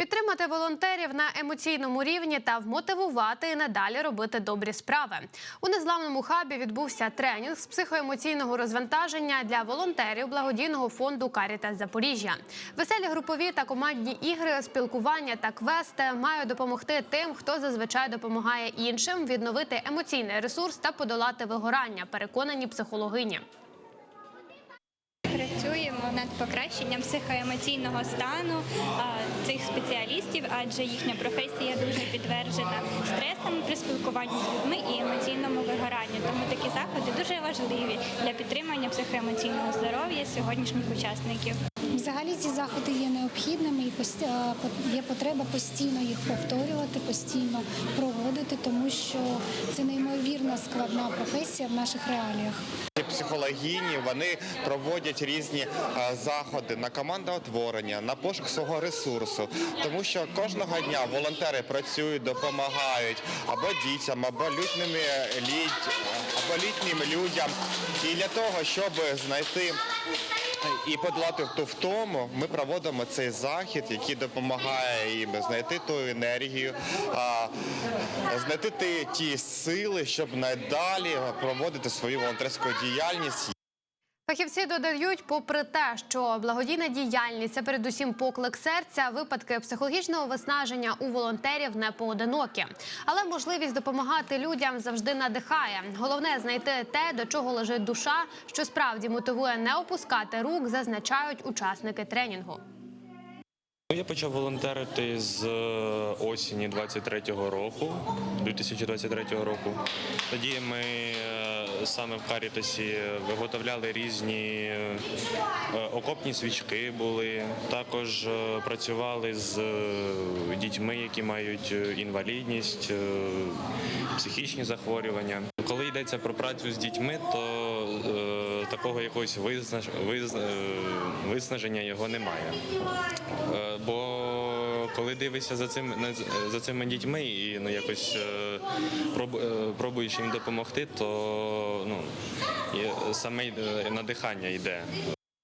Підтримати волонтерів на емоційному рівні та вмотивувати і надалі робити добрі справи. У незламному хабі відбувся тренінг з психоемоційного розвантаження для волонтерів благодійного фонду Карітас Запоріжжя. Веселі групові та командні ігри, спілкування та квести мають допомогти тим, хто зазвичай допомагає іншим відновити емоційний ресурс та подолати вигорання. Переконані психологині. Працюємо над покращенням психоемоційного стану цих спеціалістів, адже їхня професія дуже підтверджена стресами при спілкуванні з людьми і емоційному вигоранню. Тому такі заходи дуже важливі для підтримання психоемоційного здоров'я сьогоднішніх учасників. Взагалі ці заходи є необхідними і є потреба постійно їх повторювати, постійно проводити, тому що це неймовірно складна професія в наших реаліях. Психологині вони проводять різні е, заходи на командоутворення, на пошук свого ресурсу, тому що кожного дня волонтери працюють, допомагають або дітям, або літнім, літ, або літнім людям. І для того, щоб знайти і подолати ту втому, ми проводимо цей захід, який допомагає їм знайти ту енергію, знайти ті сили, щоб надалі проводити свою волонтерську діяльність. Фахівці додають, попри те, що благодійна діяльність це передусім поклик серця, випадки психологічного виснаження у волонтерів не поодинокі. Але можливість допомагати людям завжди надихає. Головне знайти те, до чого лежить душа, що справді мотивує не опускати рук, зазначають учасники тренінгу. Я почав волонтерити з е, осені 23-го року, 2023 року. Тоді ми е, саме в Карітасі виготовляли різні е, окопні свічки були. Також працювали з дітьми, які мають інвалідність, психічні захворювання. Коли йдеться про працю з дітьми, то такого якогось визнаж, визна, е, виснаження його немає. Е, Бо коли дивишся за цим за цими дітьми і ну якось е, проб, пробуєш їм допомогти, то ну саме надихання йде.